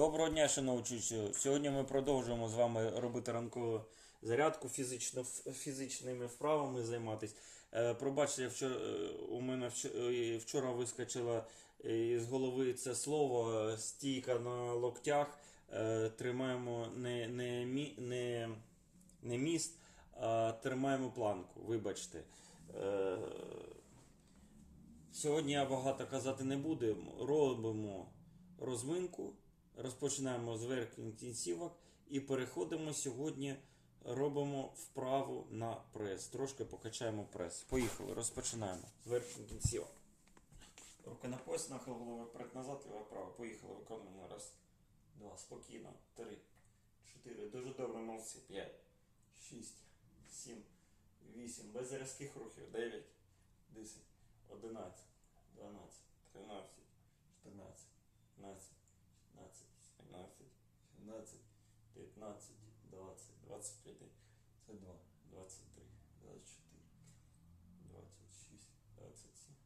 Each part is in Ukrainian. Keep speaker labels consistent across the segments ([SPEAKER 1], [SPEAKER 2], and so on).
[SPEAKER 1] Доброго дня, шановні учителі. Сьогодні ми продовжуємо з вами робити ранкову зарядку, фізично, фізичними вправами займатися. Е, пробачте, вчора, е, у мене вчора, вчора вискочило е, з голови це слово е, стійка на локтях. Е, тримаємо не, не, не, не міст, а тримаємо планку. Вибачте. Е, Сьогодні я багато казати не буду. Робимо розминку, розпочинаємо з верхніх кінцівок і переходимо сьогодні. Робимо вправу на прес. Трошки покачаємо прес. Поїхали, розпочинаємо з верхніх кінцівок. Руки на пояс, нахил голови вперед назад, ліва право. Поїхали, виконуємо. Раз, два, спокійно. Три, чотири. Дуже добре, молодці. П'ять, шість, сім, вісім. Без різких рухів. Дев'ять, десять. 11, 12, 13, 14, 15, 16, 17, 17, 19, 20, 21, 22, 23, 24, 26, 27,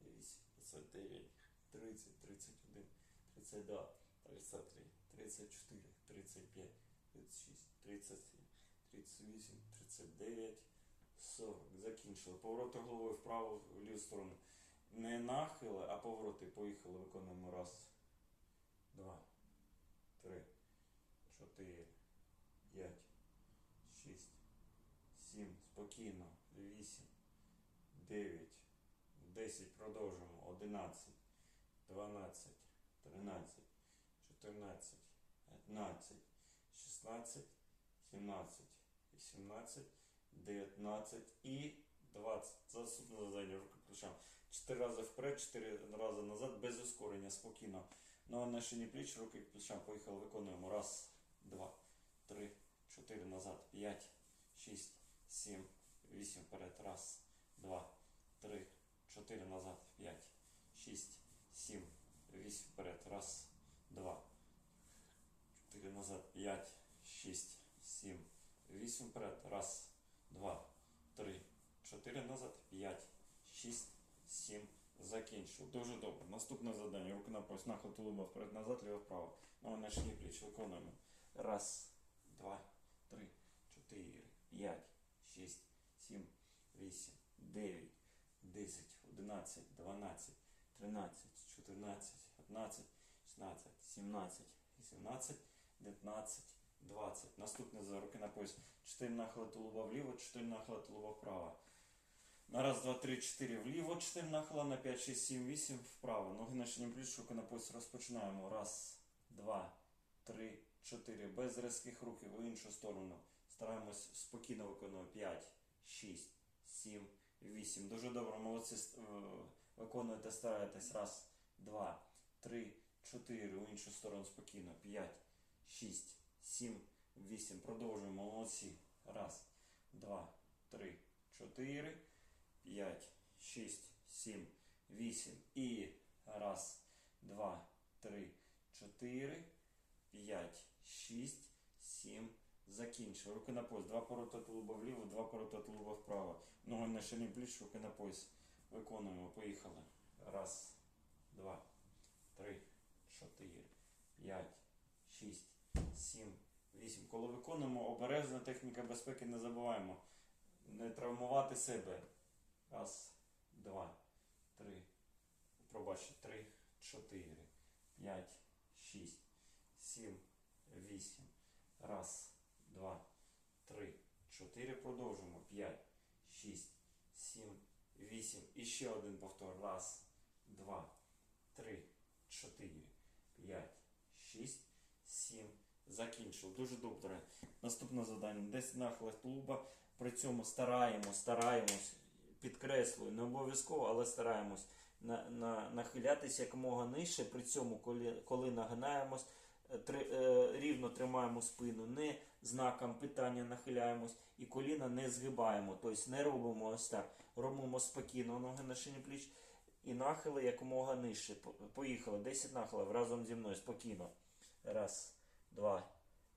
[SPEAKER 1] 28, 29, 30, 31, 32, 33, 34, 35, 36, 37, 38, 39, 40. Закінчили. Повороти головою вправо, в ліву сторону. Не нахили, а повороти. Поїхали. Виконуємо. Раз, два, три, чотири, п'ять, шість, сім. Спокійно. Вісім, дев'ять, десять. Продовжуємо. Одинадцять, дванадцять, тринадцять, чотирнадцять, п'ятнадцять, шістнадцять, сімнадцять, вісімнадцять. 19 і 20. Це наступне завдання. Руки плечам. 4 рази вперед, 4 рази назад, без ускорення, спокійно. Ноги на шині пліч, руки к плечам. Поїхали, виконуємо. Раз, два, три, чотири назад. П'ять, шість, сім, вісім вперед. Раз, два, три, чотири назад. П'ять, шість, сім, вісім вперед. Раз, два, чотири назад. П'ять, шість, сім, вісім вперед. Раз, два, три, чотири назад, п'ять, шість, сім. Закінчив. Дуже добре. Наступне завдання. Руки на пояс, нахил тулуба вперед назад, ліво вправо. Ну, на шиї пліч виконуємо. Раз, два, три, чотири, п'ять, шість, сім, вісім, дев'ять, десять, одинадцять, дванадцять, тринадцять, чотирнадцять, п'ятнадцять, шістнадцять, сімнадцять, вісімнадцять, дев'ятнадцять. 20. Наступне за руки на пояс. 4 нахили тулуба вліво, 4 нахили тулуба вправо. На раз, два, три, 4 вліво, 4 нахила, на 5, 6, 7, 8 вправо. Ноги на шині пліч, руки на пояс розпочинаємо. Раз, два, три, 4. Без різких рухів в іншу сторону. Стараємось спокійно виконувати. 5, 6, 7, 8. Дуже добре, молодці. Е, Виконуєте, стараєтесь. Раз, два, три, 4. В іншу сторону спокійно. 5, 6, 7, 8. Продовжуємо. Молодці. Раз, два, три, чотири, п'ять, шість, сім, вісім. І раз, два, три, чотири, п'ять, шість, сім. Закінчив. Руки на пояс. Два поворота тулуба вліво, два поворота тулуба вправо. Ноги на шині пліч, руки на пояс. Виконуємо. Поїхали. Раз, два, три, чотири, п'ять, шість. 7, 8. Коли виконуємо обережна техніка безпеки, не забуваємо. Не травмувати себе. Раз, два, три. Пробачте, три, чотири, п'ять, шість, сім, вісім. Раз, два, три, чотири. Продовжуємо. П'ять, шість, сім, вісім. І ще один повтор. Раз, два, три, чотири, п'ять, шість, сім. Закінчив. Дуже добре. Наступне завдання. Десь нахилих клуба. При цьому стараємось, стараємось, підкреслюю, не обов'язково, але стараємось на, на, нахилятися якомога нижче. При цьому, коли, коли нагинаємось, три, е, рівно тримаємо спину, не знаком питання нахиляємось і коліна не згибаємо. Тобто не робимо ось так. Робимо спокійно ноги на шині пліч і нахили якомога нижче. Поїхали. 10 нахилів разом зі мною. Спокійно. Раз два,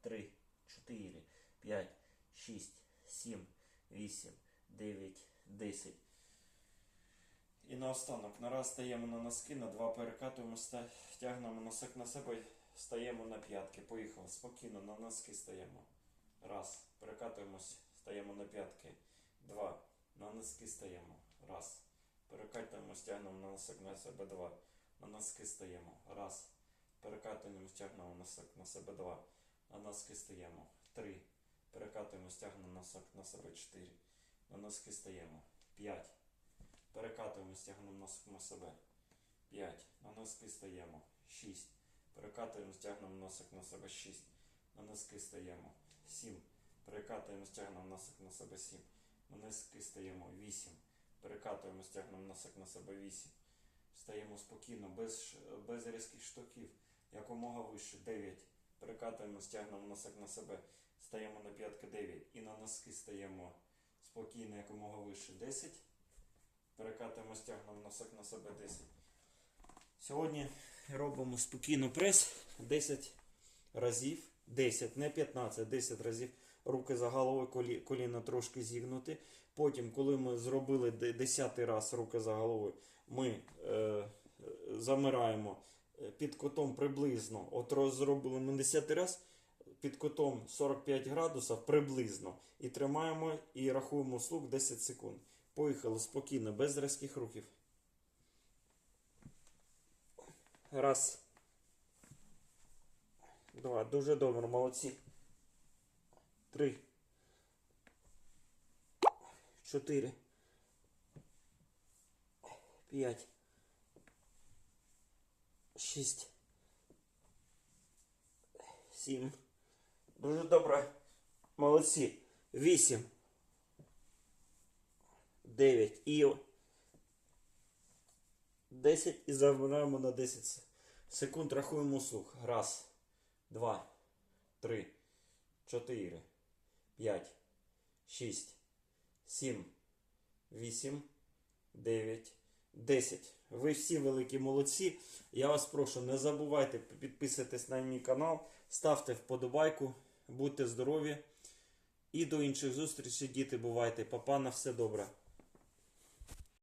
[SPEAKER 1] три, чотири, п'ять, шість, сім, вісім, дев'ять, десять. І наостанок на раз стаємо на носки, на два перекатуємо, тягнемо носок на себе Стаємо на п'ятки. Поїхали. Спокійно, на носки стаємо. Раз. Перекатуємось, стаємо на п'ятки. Два. На носки стаємо. Раз. Перекатуємось, тягнемо на носок на себе. Два. На носки стаємо. Раз. Перекатуємо, стягнемо носок на себе. Два. На носки стаємо. Три. Перекатуємо, стягнемо носок на себе. Чотири. На носки стаємо. П'ять. Перекатуємо, стягнемо носок на себе. 5. На носки стаємо. 6. Перекатуємо, стягнемо носок на себе 6. На носки стаємо. 7. Перекатуємо, стягнемо носок на себе 7. На носки стаємо 8. Перекатуємо, стягнемо носок на себе 8. Стаємо спокійно, без, без різких штуків. Якомога вище 9. Перекатуємо, стягнемо носок на себе. Стаємо на п'ятки 9. І на носки стаємо спокійно, якомога вище 10. Перекатуємо, стягнемо носок на себе 10. Сьогодні робимо спокійно прес 10 разів. 10, не 15, 10 разів. Руки за головою, колі, коліна трошки зігнути. Потім, коли ми зробили 10 раз руки за головою, ми е, замираємо е, під кутом приблизно. От зробили ми 10 раз під кутом 45 градусів приблизно. І тримаємо і рахуємо слух 10 секунд. Поїхали спокійно, без різких рухів. Раз. Два. Дуже добре, молодці. Три. Чотири. П'ять. Шість. Сім. Дуже добре. Молодці. Вісім. Дев'ять. І 10 і замираємо на 10 секунд. Рахуємо слух. Раз, два, три, чотири, п'ять, шість, сім, вісім, дев'ять, десять. Ви всі великі молодці. Я вас прошу, не забувайте підписуватись на мій канал, ставте вподобайку, будьте здорові. І до інших зустрічей, діти, бувайте. Папа, на все добре.